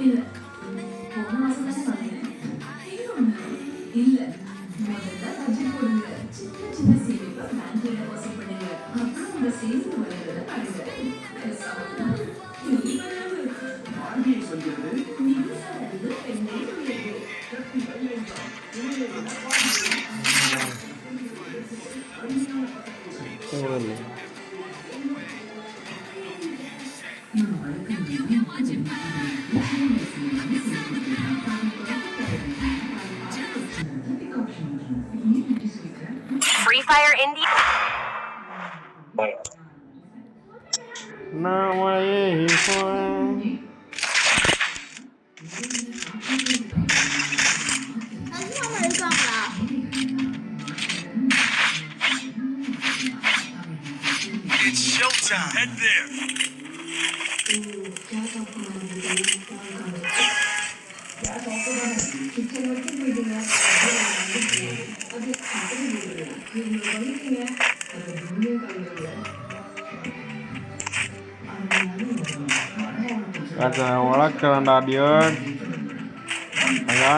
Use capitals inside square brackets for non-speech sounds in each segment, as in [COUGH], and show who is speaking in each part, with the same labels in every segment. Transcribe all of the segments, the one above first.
Speaker 1: இல்ல போன மாசம் தானே வந்தேன் இல்ல முதல்ல பட்ஜெட் போடுங்க சின்ன சின்ன சேமிப்பை பேங்க்ல டெபாசிட் பண்ணுங்க அப்புறம் உங்க சேமிப்பு
Speaker 2: Fire India.
Speaker 3: Now I
Speaker 4: am fine.
Speaker 5: It's showtime. Head there. [LAUGHS]
Speaker 3: காட்ட வளர்க்குறேன்டா டியோட் ஐயா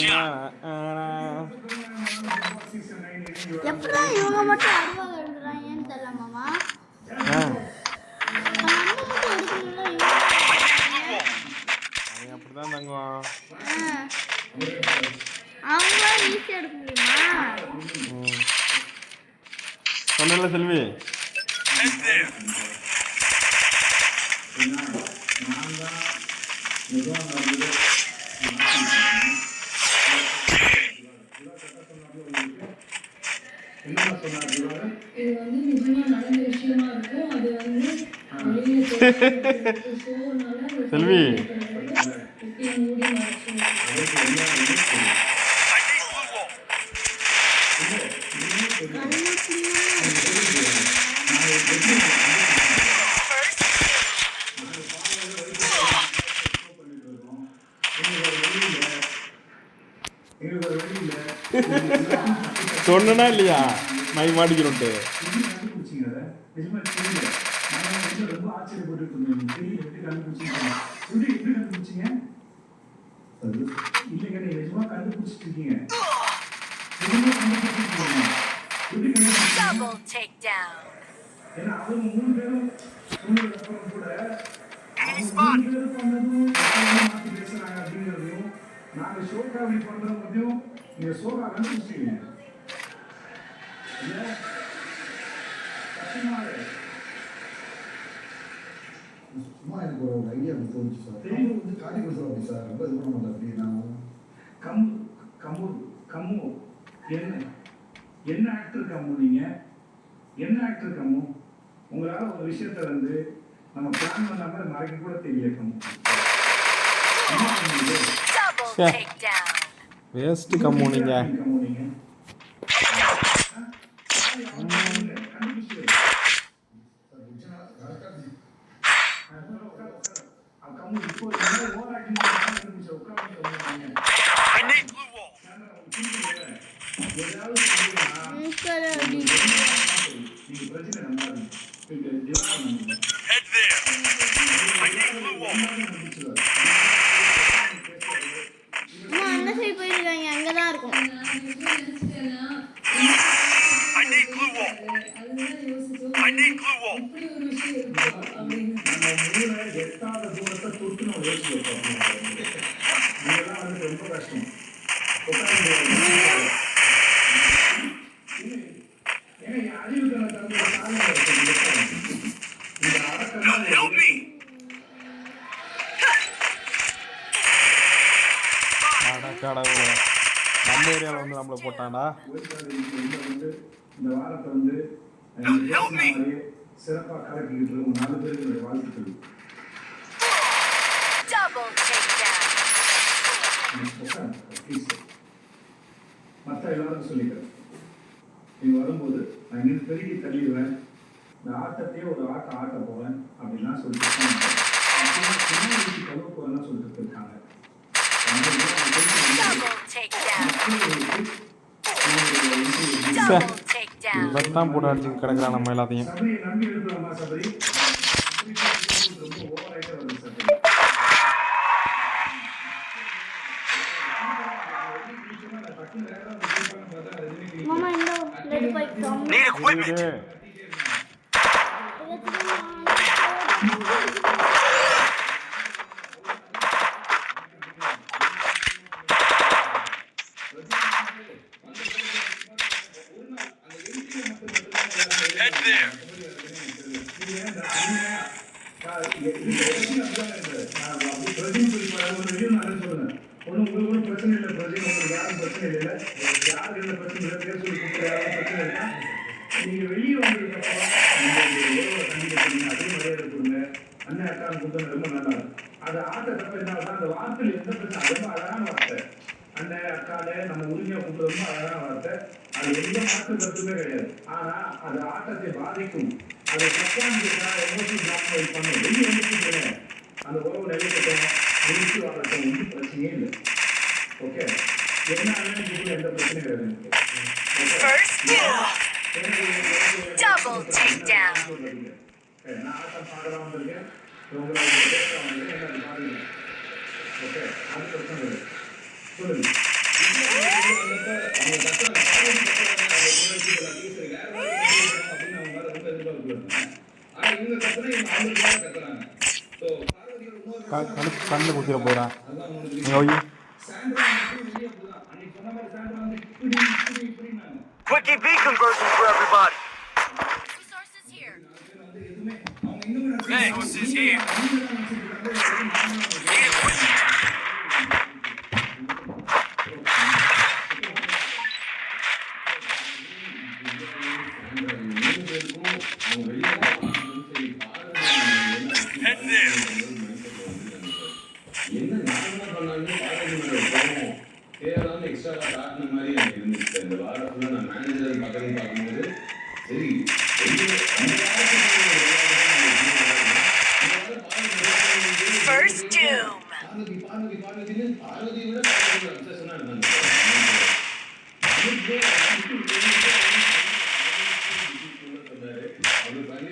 Speaker 5: job.
Speaker 4: எப்படா இவங்க மட்டும் எடுக்கிறாங்கன்னு தெரியல மாமா.
Speaker 3: அப்படிதான் தங்குவான்.
Speaker 4: அவங்களால ஈஸியாக எடுக்க முடியுமா?
Speaker 3: செல்வி.
Speaker 6: நான் தான்
Speaker 1: இது வந்து நிஜமா நடந்த விஷயமா இருக்கும். அது வந்து [LAUGHS]
Speaker 3: செல்வி.
Speaker 2: Double takedown.
Speaker 6: அப்புறம் கூட
Speaker 5: Enemy
Speaker 6: அவங்க
Speaker 5: spot.
Speaker 6: மூணு பேரும் பண்ணதும் எப்பவுமே மாத்தி பேசுறாங்க அப்படிங்கிறதையும் நாங்க ஷோகாவி பண்றதையும் நீங்க சோகா கண்டுபிடிச்சீங்க.
Speaker 7: சும்மா எனக்கு ஒரு ஐடியா தோணுச்சு சார்.
Speaker 6: தெரியும்.
Speaker 7: வந்து காட்டி கொடுத்துருவோம் அப்படி சார். ரொம்ப இது பண்ண மாட்டேன் அப்படி நான்
Speaker 6: கம் கம்மு கம்மு என்ன? என்ன ஆக்டர் கம்மு நீங்க? என்ன ஆக்டர் கம்மு உங்களால ஒரு விஷயத்த வந்து நம்ம பிளான் பண்ணாம மறைக்க கூட தெரியல கம்மு வேஸ்ட் பண்ணுவீங்க?
Speaker 2: Double
Speaker 3: Yeah. கம்மு நீங்க
Speaker 6: இதெல்லாம் வந்து ரொம்ப கஷ்டம் உட்கார்ந்து ஏங்க என் அறிவுக்கான தம்பி சாதனை இருக்கு இந்த அடக்கம்
Speaker 5: Help me.
Speaker 3: கடவுளே நம்ம ஏரியாவில் வந்து நம்மளை
Speaker 6: ஒய்சாதி இந்த வாரத்தை வந்து சிறப்பாக கலக்கிக்கிட்டு இருக்கும். நாலு பேருக்கு வாழ்த்துக்கள்
Speaker 2: Double takedown.
Speaker 6: மற்ற எல்லாருக்கும் சொல்லிக்கிறேன் நீங்க வரும்போது நான் நின்று பெருகி தள்ளிடுவேன். இந்த ஆட்டத்தையே ஒரு ஆட்டம் ஆட்ட போவேன் அப்படின்லாம் சொல்லிட்டு இருக்காங்க. அப்புறமா பின்னாடி கழுவ போறேன்னு சொல்லிட்டு
Speaker 3: போட்டு அடிச்சு கிடக்குறான் நம்ம எல்லாத்தையும்.
Speaker 4: மாமா இந்த ரெட் பைக் தான்
Speaker 5: Need equipment.
Speaker 3: இது
Speaker 5: Head there.
Speaker 6: ஒன்றும் பிரச்சனை இல்லை பிரச்சனை உங்களுக்கு யாரும் பிரச்சனை இல்லை. யாருக்கு என்ன பிரச்சனை இல்லை பேர் சொல்லி யாரும் பிரச்சனை இல்லை. நீங்க வெளியே வந்ததுக்கு அப்புறம் நீங்க உறவை கண்டிப்பாக அதே மரியாதை கொடுங்க அண்ணன் அக்கா கொடுத்தது ரொம்ப நல்லா இருக்கும். அது ஆட்டத்தப்ப என்ன அந்த வார்த்தையில் எந்த பிரச்சனை ரொம்ப அழகான வார்த்தை. அண்ணன் அக்காலே நம்ம உரிமையா கூப்பிட்டு ரொம்ப அழகான வார்த்தை. அது எந்த மாற்று கருத்துமே கிடையாது. ஆனா அது ஆட்டத்தை பாதிக்கும். அதை தப்பான எமோஷனல் பிளாக்மெயில் பண்ணும் வெளியே வந்து அந்த உறவு நிலைக்கட்டும். முடிச்சு வாழட்டும் ஒன்றும் பிரச்சனையே இல்லை ஓகே என்ன அண்ணன் எந்த பிரச்சனையும் கிடையாது எனக்கு. Okay?
Speaker 2: First kill.
Speaker 6: எனக்கு எனக்கு-
Speaker 2: Double takedown.
Speaker 6: Okay, நான் ஆட்டம் பார்க்கலாம் வந்திருக்கேன் உங்களை பேச வந்திருக்கேன் என்ன அது பாருங்க ஓகே அது பிரச்சனை இல்லை சொல்லுங்க
Speaker 3: க- கணு கண்ணில் குத்திர போயிடான் அங்கே போய்
Speaker 5: Quickie B conversion for everybody.
Speaker 2: Resources here.
Speaker 5: Resources here.
Speaker 8: தேவையில்லாம எக்ஸ்ட்ரா காட்டின மாதிரி எனக்கு இருந்துச்சு இந்த வாரம் ஃபுல்லா நான் மேனேஜர் பக்கத்துல பார்க்கும்போது சரி வெளியே அந்த வாரத்துக்கு ஒரு விளையாட்டு தான் எனக்கு இன்னும் நல்லா இருக்கும். இந்த வாரம் பாரதி
Speaker 2: First doom.
Speaker 8: பார்வதி பார்வதி பார்வதின்னு பார்வதி விட பார்வதி அப்சஷனா இருந்தாங்க சொன்னாரு அவர் பண்ணி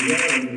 Speaker 6: பிரஜன்